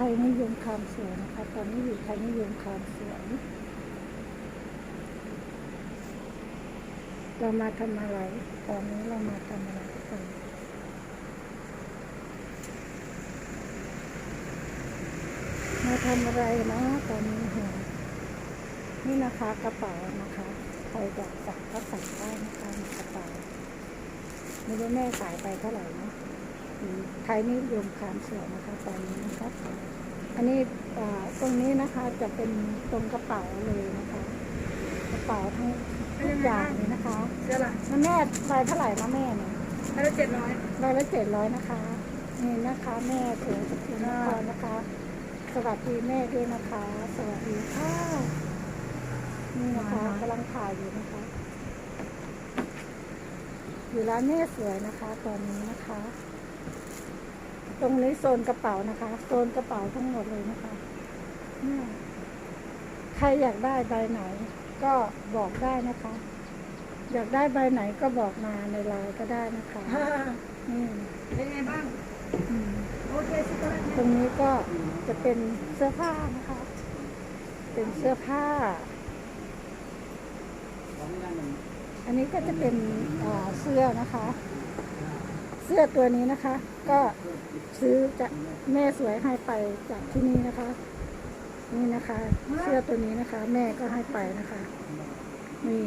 ไทยนิยมความสวยนะคะ ตอนนี้อยู่ไทยนิยมความสวยเรามาทำอะไร ตอนนี้เรามาทำอะไรกันมาทำอะไรนะตอนนี้เหรอนี่นะคะกระเป๋านะคะใครอยากสั่งก็สั่งได้นะคะกระเป๋าไม่รู้แม่ขายไปเท่าไหร่นะไทยนิยมความสวยนะคะ ตอนนี้ อันนี้อ่าตรงนี้นะคะจะเป็นตรงกระเป๋าเลยนะคะ กระเป๋าทั้งทุกอย่างเลยนะคะเสื้อละแล้วแม่ใบเท่าไหร่นะแม่เนี่ยให้ละเจ็ดร้อยใบละเจ็ดร้อยนะคะ นี่นะคะแม่สวยสกุลนครนะคะ สวัสดีแม่ด้วยนะคะ สวัสดีค่ะนี่นะคะกำลังถ่ายอยู่นะคะ อยู่ร้านแม่สวยนะคะ ตอนนี้นะคะ ตรงนี้โซนกระเป๋านะคะ โซนกระเป๋าทั้งหมดเลยนะคะเนี่ยใครอยากได้ใบไหน ก็บอกได้นะคะ อยากได้ใบไหนก็บอกมาในไลน์ก็ได้นะคะนี่เป็นไงบ้างอืมโอเคสิก็ได้ตรงนี้ก็จะเป็นเสื้อผ้านะคะ เป็นเสื้อผ้า อันนี้ก็จะเป็นอ่าเสื้อนะคะ เสื้อตัวนี้นะคะ ก็ซื้อจากแม่สวยให้ไปจากที่นี่นะคะ นี่นะคะ เสื้อตัวนี้นะคะ แม่ก็ให้ไปนะคะนี่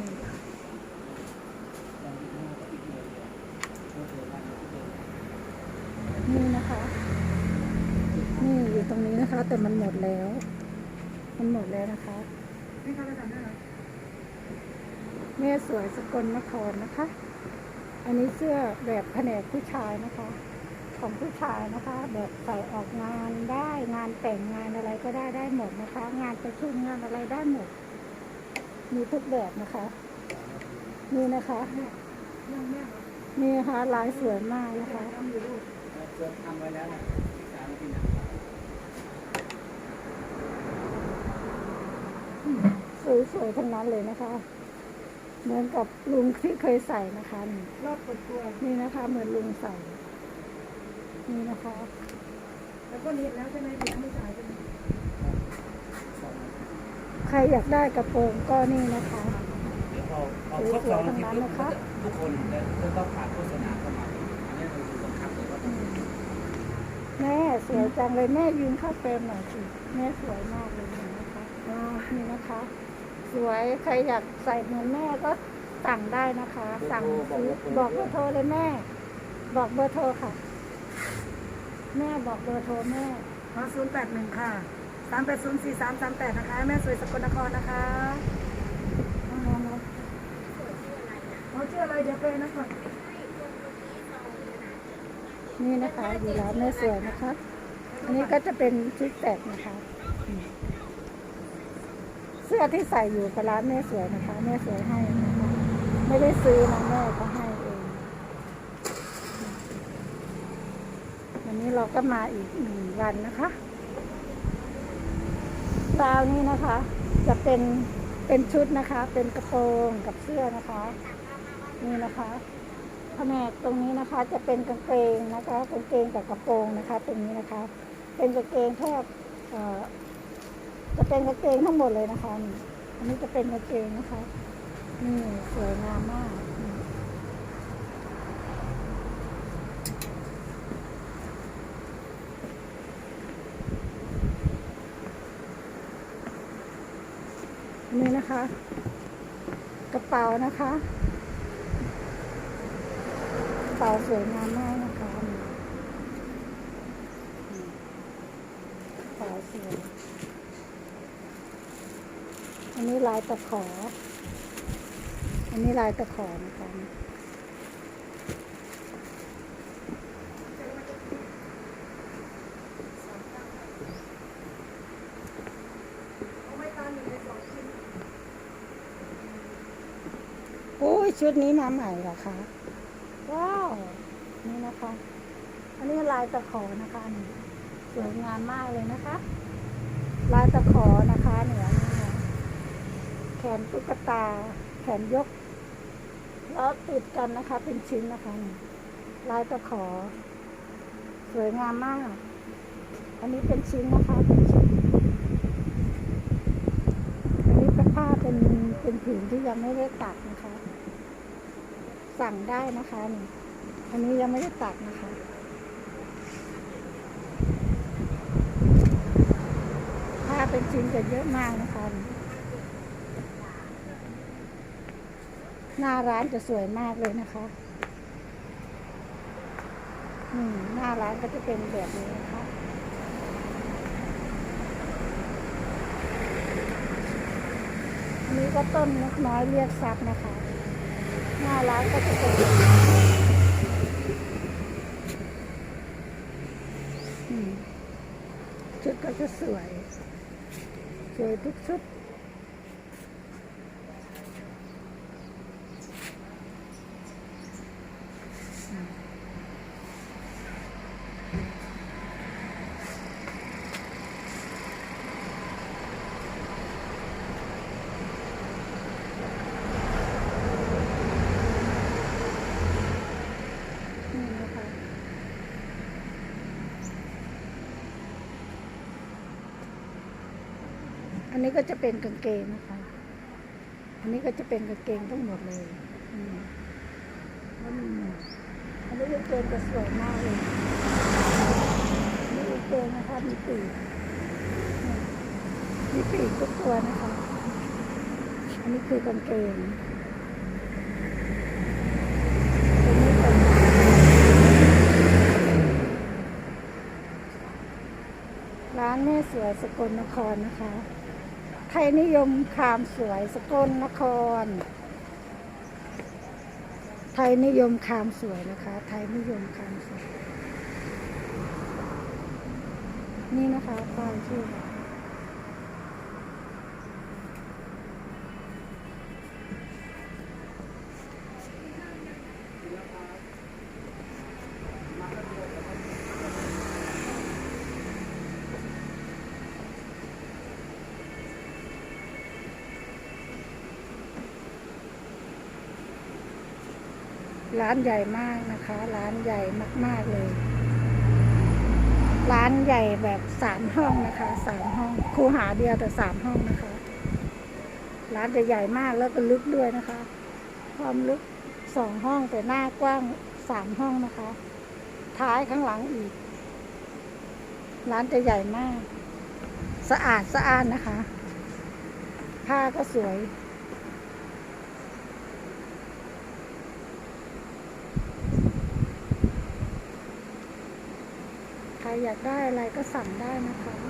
นี่นะคะ นี่อยู่ตรงนี้นะคะ แต่มันหมดแล้ว มันหมดแล้วนะคะแม่สวยสกลนครนะคะ อันนี้เสื้อแบบแผนกผู้ชายนะคะ ของผู้ชายนะคะ แบบใส่ออกงานได้งานแต่งงานอะไรก็ได้ได้หมดนะคะ งานประชุมงานอะไรได้หมด มีทุกแบบนะคะนี่นะคะยังแม่เหรอนี่นะคะลายสวยมากนะคะทำไว้แล้วนะที่สามที่หนังสวยๆทั้งนั้นเลยนะคะ เหมือนกับลุงที่เคยใส่นะคะนี่รอบกดตัว นี่นะคะ เหมือนลุงใส่ นี่นะคะ แล้วก็เรียนแล้วใช่ไหมเดี๋ยวไม่จ่ายกันใครอยากได้กระโปรงก็นี่นะคะเราเอาครบสองนาทีปุ๊บทุกคนจะต้องผ่านโฆษณาเข้ามาอันนี้เราคือบังคับเลยว่าต้องแม่สวยจังเลยแม่ยืนเข้าเฟรมหน่อยสิแม่สวยมากเลยเห็นไหมคะอ่านี่นะคะ สวยใครอยากใส่เหมือนแม่ก็สั่งได้นะคะ สั่งซื้อบอกเบอร์โทรเลยแม่ บอกเบอร์โทรค่ะ แม่บอกเบอร์โทรแม่ขอศูนย์แปดหนึ่งค่ะสามแปดศูนย์สี่สามสามแปดนะคะ แม่สวยสกลนครนะคะเขาชื่ออะไรเดี๋ยวไปนะก่อนนี่นะคะอยู่ร้านแม่สวยนะคะ อันนี้ก็จะเป็นชุดแตกนะคะอืมเสื้อที่ใส่อยู่กับร้านแม่สวยนะคะ แม่สวยให้นะคะไม่ได้ซื้อนะแม่ก็ให้เอง วันนี้เราก็มาอีกหนึ่งวันนะคะคราวนี้นะคะ จะเป็นเป็นชุดนะคะ เป็นกระโปรงกับเสื้อนะคะ นี่นะคะแผนกตรงนี้นะคะ จะเป็นกางเกงนะคะกางเกงกับกระโปรงนะคะ ตรงนี้นะคะ เป็นกางเกงแทบ จะเป็นกางเกงทั้งหมดเลยนะคะอันนี้จะเป็นกางเกงนะคะนี่สวยงามมากนี่อันนี้นะคะ กระเป๋านะคะ กระเป๋าสวยงามมากนะคะกระเป๋าสวย อันนี้ลายตะขอ อันนี้ลายตะขอนะคะเอาไว้ตามอยู่ในสองชิ้นโอ้ยชุดนี้มาใหม่เหรอคะ ว้าว นี่นะคะ อันนี้ลายตะขอนะคะสวยงามมากเลยนะคะ ลายตะขอนะคะเหนือ แขนตุ๊กตา แขนยกแล้วติดกันนะคะ เป็นชิ้นนะคะลายตะขอ สวยงามมาก อันนี้เป็นชิ้นนะคะเป็นชิ้นอันนี้เป็นผ้าเป็นเป็นผืนที่ยังไม่ได้ตัดนะคะ สั่งได้นะคะนี่อันนี้ยังไม่ได้ตัดนะคะผ้าเป็นชิ้นจะเยอะมากนะคะนี่ หน้าร้านจะสวยมากเลยนะคะอืมหน้าร้านก็จะเป็นแบบนี้นะคะนี้ก็ต้นนกน้อยเรียกทรัพนะคะ หน้าร้านก็จะเป็นชุดก็จะสวย สวยทุกชุด นี่นะคะ อั นนี้ก็จะเป็นกางเกงนะคะ อันนี้ก็จะเป็นกางเกงทั้งหมดเลยอันนี้กางเกงจะสวยมากเลยนี่กางเกงนะคะมีปีกเนี่ยมีปีกทุกตัวนะคะ อันนี้คือกางเกงร้านแม่สวยสกลนครนะคะ ไทยนิยมคามสวยสกลนคร ไทยนิยมคามสวยนะคะ ไทยนิยมคามสวย นี่นะคะป้ายชื่อ ร้านใหญ่มากนะคะ ร้านใหญ่มาก ๆ เลย ร้านใหญ่แบบสามห้องนะคะสามห้องคูหาเดียวแต่สามห้องนะคะ ร้านจะใหญ่มากแล้วก็ลึกด้วยนะคะ ความลึกสองห้องแต่หน้ากว้างสามห้องนะคะ ท้ายข้างหลังอีก ร้านจะใหญ่มาก สะอาดสะอานนะคะ ผ้าก็สวย ใคร อยากได้อะไรก็สั่งได้นะคะ